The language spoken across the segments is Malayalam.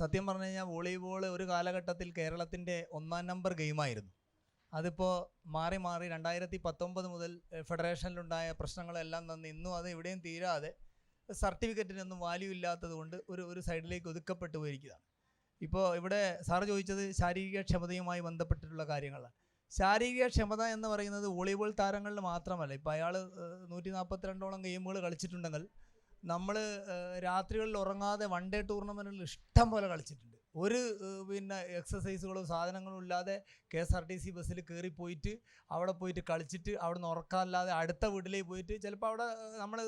സത്യം പറഞ്ഞു കഴിഞ്ഞാൽ വോളിബോൾ ഒരു കാലഘട്ടത്തിൽ കേരളത്തിന്റെ ഒന്നാം നമ്പർ ഗെയിമായിരുന്നു അതിപ്പോൾ മാറി മാറി രണ്ടായിരത്തി പത്തൊമ്പത് മുതൽ ഫെഡറേഷനിലുണ്ടായ പ്രശ്നങ്ങളെല്ലാം തന്ന് ഇന്നും അത് എവിടെയും തീരാതെ സർട്ടിഫിക്കറ്റിനൊന്നും വാല്യൂ ഇല്ലാത്തതുകൊണ്ട് ഒരു ഒരു സൈഡിലേക്ക് ഒതുക്കപ്പെട്ടു പോയിരിക്കുകയാണ്. ഇപ്പോൾ ഇവിടെ സാറ് ചോദിച്ചത് ശാരീരിക ക്ഷമതയുമായി ബന്ധപ്പെട്ടിട്ടുള്ള കാര്യങ്ങളാണ്. ശാരീരിക ക്ഷമത എന്ന് പറയുന്നത് വോളിബോൾ താരങ്ങളിൽ മാത്രമല്ല. ഇപ്പോൾ അയാൾ നൂറ്റി നാൽപ്പത്തിരണ്ടോളം ഗെയിമുകൾ കളിച്ചിട്ടുണ്ടെങ്കിൽ നമ്മൾ രാത്രികളിൽ ഉറങ്ങാതെ വൺ ഡേ ടൂർണമെന്റിൽ ഇഷ്ടം പോലെ കളിച്ചിട്ടുണ്ട്. ഒരു പിന്നെ എക്സസൈസുകളും സാധനങ്ങളും ഇല്ലാതെ K S R T C ബസ്സിൽ കയറി പോയിട്ട് അവിടെ പോയിട്ട് കളിച്ചിട്ട് അവിടെ നിന്ന് ഉറക്കാമല്ലാതെ അടുത്ത വീട്ടിലേക്ക് പോയിട്ട് ചിലപ്പോൾ അവിടെ നമ്മൾ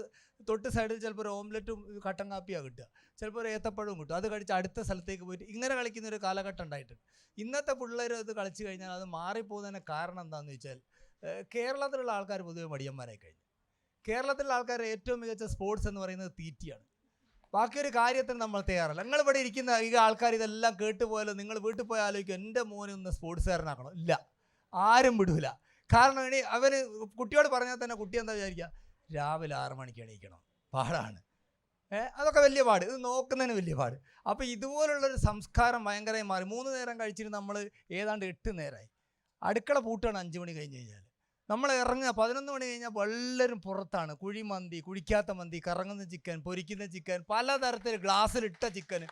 തൊട്ട് സൈഡിൽ ചിലപ്പോൾ ഒരു ഓംലെറ്റും കട്ടൻ കാപ്പിയാണ് കിട്ടുക. ചിലപ്പോൾ ഒരു ഏത്തപ്പഴവും കിട്ടും. അത് കഴിച്ച് അടുത്ത സ്ഥലത്തേക്ക് പോയിട്ട് ഇങ്ങനെ കളിക്കുന്ന ഒരു കാലഘട്ടം ഉണ്ടായിട്ടുണ്ട്. ഇന്നത്തെ പിള്ളേർ അത് കളിച്ച് കഴിഞ്ഞാൽ അത് മാറിപ്പോകുന്നതിന് കാരണം എന്താണെന്ന് വെച്ചാൽ കേരളത്തിലുള്ള ആൾക്കാർ പൊതുവെ മടിയന്മാരായി കഴിഞ്ഞു. കേരളത്തിലുള്ള ആൾക്കാരുടെ ഏറ്റവും മികച്ച സ്പോർട്സ് എന്ന് പറയുന്നത് തീറ്റിയാണ്. ബാക്കി ഒരു കാര്യത്തിന് നമ്മൾ തയ്യാറല്ല. നിങ്ങൾ ഇവിടെ ഇരിക്കുന്ന ഈ ആൾക്കാർ ഇതെല്ലാം കേട്ട് പോയാലോ നിങ്ങൾ വീട്ടിൽ പോയി ആലോചിക്കും എന്റെ മോനെ ഒന്ന് സ്പോർട്സുകാരനാക്കണം ഇല്ല. ആരും വിടൂല. കാരണം ഇനി അവന് കുട്ടിയോട് പറഞ്ഞാൽ തന്നെ കുട്ടി എന്താ വിചാരിക്കുക? രാവിലെ ആറ് മണിക്ക് എണീക്കണം. പാടാണ്. അതൊക്കെ വലിയ പാട്. ഇത് നോക്കുന്നതിന് വലിയ പാട്. അപ്പോൾ ഇതുപോലുള്ളൊരു സംസ്കാരം ഭയങ്കരമായി മാറി. മൂന്ന് നേരം കഴിച്ചിട്ട് നമ്മൾ ഏതാണ്ട് എട്ട് നേരമായി അടുക്കള പൂട്ടാണ് അഞ്ച് മണി കഴിഞ്ഞ് കഴിഞ്ഞാൽ നമ്മൾ ഇറങ്ങുക. പതിനൊന്ന് മണി കഴിഞ്ഞാൽ എല്ലാവരും പുറത്താണ്. കുഴിമന്തി കുഴിക്കാത്ത മന്തി കറങ്ങുന്ന ചിക്കൻ പൊരിക്കുന്ന ചിക്കൻ പലതരത്തിൽ ഗ്ലാസ്സിലിട്ട ചിക്കൻ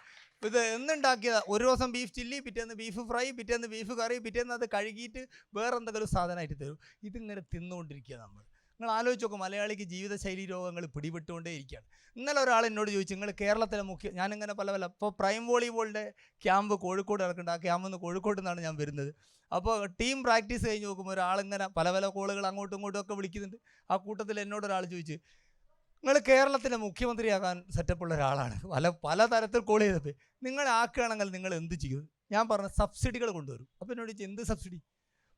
ഇത് എന്നുണ്ടാക്കിയതാ ഒരു ദിവസം ബീഫ് ചില്ലി പിറ്റേന്ന് ബീഫ് ഫ്രൈ പിറ്റേന്ന് ബീഫ് കറി പിറ്റേന്ന് അത് കഴുകിയിട്ട് വേറെ എന്തെങ്കിലും സാധനമായിട്ട് തരും. ഇതിങ്ങനെ തിന്നുകൊണ്ടിരിക്കുക നമ്മൾ നിങ്ങൾ ആലോചിച്ച് നോക്കും മലയാളിക്ക് ജീവിതശൈലി രോഗങ്ങൾ പിടിപെട്ടുകൊണ്ടേ ഇരിക്കുകയാണ്. ഇന്നലെ ഒരാൾ എന്നോട് ചോദിച്ചു നിങ്ങൾ കേരളത്തിലെ മുഖ്യ ഞാനിങ്ങനെ പല പല ഇപ്പോൾ പ്രൈം വോളിബോളിന്റെ ക്യാമ്പ് കോഴിക്കോട് നടക്കുന്നുണ്ട്. ആ ക്യാമ്പിൽ നിന്ന് കോഴിക്കോട് നിന്നാണ് ഞാൻ വരുന്നത്. അപ്പോൾ ടീം പ്രാക്ടീസ് കഴിഞ്ഞ് നോക്കുമ്പോൾ ഒരാളിങ്ങനെ പല പല കോളുകൾ അങ്ങോട്ടും ഇങ്ങോട്ടും ഒക്കെ വിളിക്കുന്നുണ്ട്. ആ കൂട്ടത്തിൽ എന്നോട് ഒരാൾ ചോദിച്ചു നിങ്ങൾ കേരളത്തിലെ മുഖ്യമന്ത്രിയാകാൻ സെറ്റപ്പുള്ള ഒരാളാണ്. പല പല തരത്തിൽ കോൾ ചെയ്തപ്പോൾ നിങ്ങൾ ആക്കുകയാണെങ്കിൽ നിങ്ങൾ എന്ത് ചെയ്യും? ഞാൻ പറഞ്ഞ സബ്സിഡികൾ കൊണ്ടുവരും. അപ്പോൾ എന്നോട് ചോദിച്ചു എന്ത് സബ്സിഡി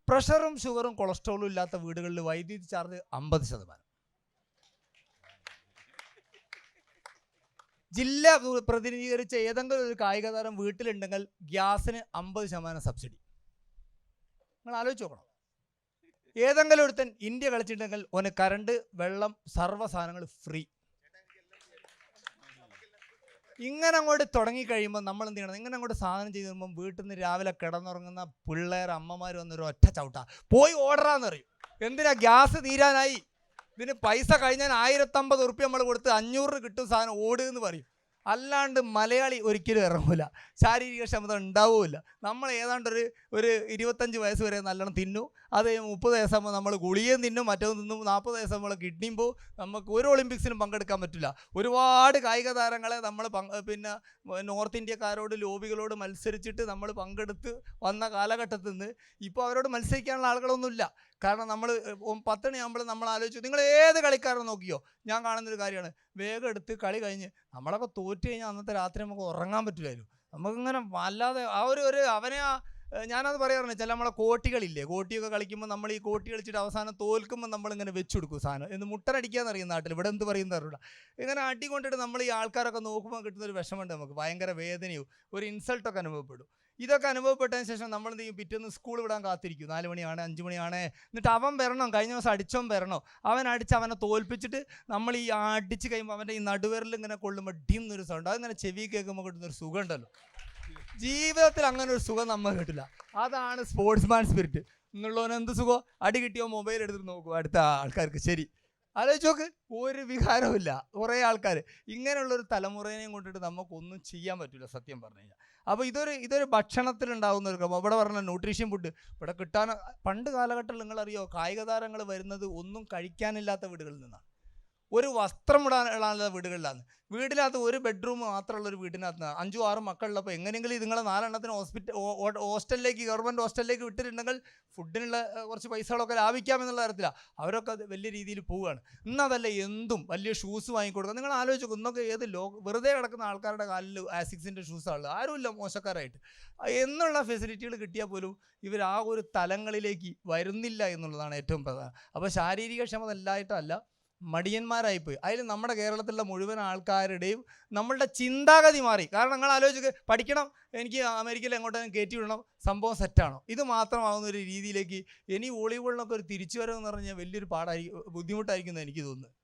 പ്രഷറും ഷുഗറും കൊളസ്ട്രോളും ഇല്ലാത്ത വീടുകളിൽ വൈദ്യുതി ചാർജ് അമ്പത് ശതമാനം. ജില്ല പ്ര- പ്രതിനിധീകരിച്ച ഏതെങ്കിലും ഒരു കായിക താരം വീട്ടിലുണ്ടെങ്കിൽ ഗ്യാസിന് അമ്പത് ശതമാനം സബ്സിഡി. നിങ്ങൾ ആലോചിച്ച് നോക്കണം. ഏതെങ്കിലും ഒരുത്തൻ ഇന്ത്യ കളിച്ചിട്ടുണ്ടെങ്കിൽ ഓന് കറണ്ട് വെള്ളം സർവ സാധനങ്ങൾ ഫ്രീ. ഇങ്ങനെ അങ്ങോട്ട് തുടങ്ങി കഴിയുമ്പോൾ നമ്മൾ എന്ത് ചെയ്യണം ഇങ്ങനെ അങ്ങോട്ട് സാധനം ചെയ്ത് വരുമ്പോൾ വീട്ടിൽ നിന്ന് രാവിലെ കിടന്നുറങ്ങുന്ന പിള്ളേർ അമ്മമാർ വന്നൊരു ഒറ്റ ചവിട്ട. പോയി ഓർഡറാന്ന് പറയും. എന്തിനാ ഗ്യാസ് തീരാനായി? ഇതിന് പൈസ കഴിഞ്ഞാൽ ആയിരത്തമ്പത് ഉറുപ്പ്യ നമ്മൾ കൊടുത്ത് അഞ്ഞൂറ് കിട്ടും സാധനം ഓടുക എന്ന് പറയും. അല്ലാണ്ട് മലയാളി ഒരിക്കലും ഇറങ്ങൂല. ശാരീരിക ക്ഷമത ഉണ്ടാവില്ല. നമ്മൾ ഏതാണ്ട് ഒരു ഒരു ഇരുപത്തഞ്ച് വയസ്സ് വരെ നല്ലോണം തിന്നു. അത് മുപ്പത് വയസ്സാകുമ്പോൾ നമ്മൾ ഗുളിയും തിന്നും. മറ്റൊന്ന് തിന്നും. നാൽപ്പത് വയസ്സാകുമ്പോൾ കിഡ്നിയും പോകും നമുക്ക് ഒരു ഒളിമ്പിക്സിനും പങ്കെടുക്കാൻ പറ്റില്ല. ഒരുപാട് കായിക താരങ്ങളെ നമ്മൾ പിന്നെ നോർത്ത് ഇന്ത്യക്കാരോട് ലോബികളോട് മത്സരിച്ചിട്ട് നമ്മൾ പങ്കെടുത്ത് വന്ന കാലഘട്ടത്തിൽ നിന്ന് ഇപ്പോൾ അവരോട് മത്സരിക്കാനുള്ള ആളുകളൊന്നുമില്ല. കാരണം നമ്മൾ പത്തണിയാകുമ്പോൾ നമ്മൾ ആലോചിച്ചു നിങ്ങൾ ഏത് കളിക്കാരനെ നോക്കിയോ? ഞാൻ കാണുന്നൊരു കാര്യമാണ്. വേഗം എടുത്ത് കളി കഴിഞ്ഞ് നമ്മളൊക്കെ തോറ്റു കഴിഞ്ഞാൽ അന്നത്തെ രാത്രി നമുക്ക് ഉറങ്ങാൻ പറ്റില്ലായിരുന്നു. നമുക്കിങ്ങനെ വല്ലാതെ ആ ഒരു ഒരു അവനെ ആ ഞാനത് പറയാറുണ്ട് ചില നമ്മളെ കോട്ടികളില്ലേ? കോട്ടിയൊക്കെ കളിക്കുമ്പോൾ നമ്മൾ ഈ കോട്ടി കളിച്ചിട്ട് അവസാനം തോൽക്കുമ്പോൾ നമ്മളിങ്ങനെ വെച്ചു കൊടുക്കും സാധനം എന്ന് മുട്ടനടിക്കാന്ന് അറിയുന്ന നാട്ടിൽ ഇവിടെ എന്ത് പറയുന്ന അറിയില്ല. ഇങ്ങനെ അടി കൊണ്ടിട്ട് നമ്മൾ ഈ ആൾക്കാരൊക്കെ നോക്കുമ്പോൾ കിട്ടുന്ന ഒരു വിഷമമുണ്ട് നമുക്ക്. ഭയങ്കര വേദനയോ ഒരു ഇൻസൾട്ടൊക്കെ അനുഭവപ്പെടും. ഇതൊക്കെ അനുഭവപ്പെട്ടതിന് ശേഷം നമ്മൾ എന്ത് ചെയ്യും? പിറ്റേന്ന് സ്കൂൾ വിടാൻ കാത്തിരിക്കും. നാല് മണിയാണ് അഞ്ച് മണിയാണ്. എന്നിട്ട് അവൻ വരണം. കഴിഞ്ഞ ദിവസം അടിച്ചവൻ വരണം. അവൻ അടിച്ച് അവനെ തോൽപ്പിച്ചിട്ട് നമ്മൾ ഈ അടിച്ച് കഴിയുമ്പോൾ അവന്റെ ഈ നടുവരിൽ ഇങ്ങനെ കൊള്ളുമ്പോൾ ഡിം എന്നൊരു സൗണ്ട് അതിങ്ങനെ ചെവി കേൾക്കുമ്പോൾ കിട്ടുന്നൊരു സുഖം ഉണ്ടല്ലോ. ജീവിതത്തിൽ അങ്ങനെ ഒരു സുഖം നമ്മൾ കിട്ടില്ല. അതാണ് സ്പോർട്സ്മാൻ സ്പിരിറ്റ് എന്നുള്ളവന് എന്ത് സുഖം? അടി കിട്ടിയോ? മൊബൈൽ എടുത്തിട്ട് നോക്കുക അടുത്ത ആൾക്കാർക്ക് ശരി. ആലോചിച്ച് നോക്ക്. ഒരു വികാരവുമില്ല. കുറേ ആൾക്കാർ ഇങ്ങനെയുള്ളൊരു തലമുറേനെയും കൊണ്ടിട്ട് നമുക്കൊന്നും ചെയ്യാൻ പറ്റില്ല സത്യം പറഞ്ഞു കഴിഞ്ഞാൽ അപ്പോൾ ഇതൊരു ഇതൊരു ഭക്ഷണത്തിലുണ്ടാകുന്ന ഒരു ക്രമം. ഇവിടെ പറഞ്ഞ ന്യൂട്രീഷൻ ഫുഡ് ഇവിടെ കിട്ടാൻ പണ്ട് കാലഘട്ടത്തിൽ നിങ്ങളറിയോ കായിക താരങ്ങൾ വരുന്നത് ഒന്നും കഴിക്കാനില്ലാത്ത വീടുകളിൽ നിന്നാണ്. ഒരു വസ്ത്രം ഇടാനുള്ള വീടുകളിലാണ്. വീടിനകത്ത് ഒരു ബെഡ്റൂം മാത്രമുള്ള ഒരു വീടിനകത്ത് അഞ്ചും ആറും മക്കളുള്ളപ്പോൾ എങ്ങനെയെങ്കിലും നിങ്ങളെ നാലെണ്ണത്തിന് ഹോസ്പിറ്റൽ ഹോസ്റ്റലിലേക്ക് ഗവൺമെന്റ് ഹോസ്റ്റലിലേക്ക് വിട്ടിട്ടുണ്ടെങ്കിൽ ഫുഡിനുള്ള കുറച്ച് പൈസകളൊക്കെ ലാഭിക്കാമെന്നുള്ള തരത്തിലാണ് അവരൊക്കെ വലിയ രീതിയിൽ പോവുകയാണ്. ഇന്നതല്ല എന്തും വലിയ ഷൂസ് വാങ്ങിക്കൊടുക്കുക. നിങ്ങൾ ആലോചിച്ചു നോക്ക് ഇന്നൊക്കെ ഏത് ലോ വെറുതെ കിടക്കുന്ന ആൾക്കാരുടെ കാലിൽ ആസിക്സിന്റെ ഷൂസാണുള്ളത് ആരുമില്ല മോശക്കാരായിട്ട്. എന്നുള്ള ഫെസിലിറ്റികൾ കിട്ടിയാൽ പോലും ഇവർ ആ ഒരു തലങ്ങളിലേക്ക് വരുന്നില്ല എന്നുള്ളതാണ് ഏറ്റവും പ്രധാനം. അപ്പോൾ ശാരീരിക ക്ഷമത എല്ലായിട്ടല്ല മടിയന്മാരായിപ്പോയി. അതിൽ നമ്മുടെ കേരളത്തിലുള്ള മുഴുവൻ ആൾക്കാരുടെയും നമ്മളുടെ ചിന്താഗതി മാറി. കാരണം നിങ്ങൾ ആലോചിച്ച് പഠിക്കണം എനിക്ക് അമേരിക്കയിൽ എങ്ങോട്ടെങ്കിലും കയറ്റി വിടണം സംഭവം സെറ്റാണോ ഇത് മാത്രമാകുന്ന ഒരു രീതിയിലേക്ക് ഇനി വോളിബോളിനൊക്കെ ഒരു തിരിച്ചുവരവ് എന്ന് പറഞ്ഞാൽ വലിയൊരു പാടായിരിക്കും ബുദ്ധിമുട്ടായിരിക്കും എന്ന് എനിക്ക് തോന്നുന്നത്.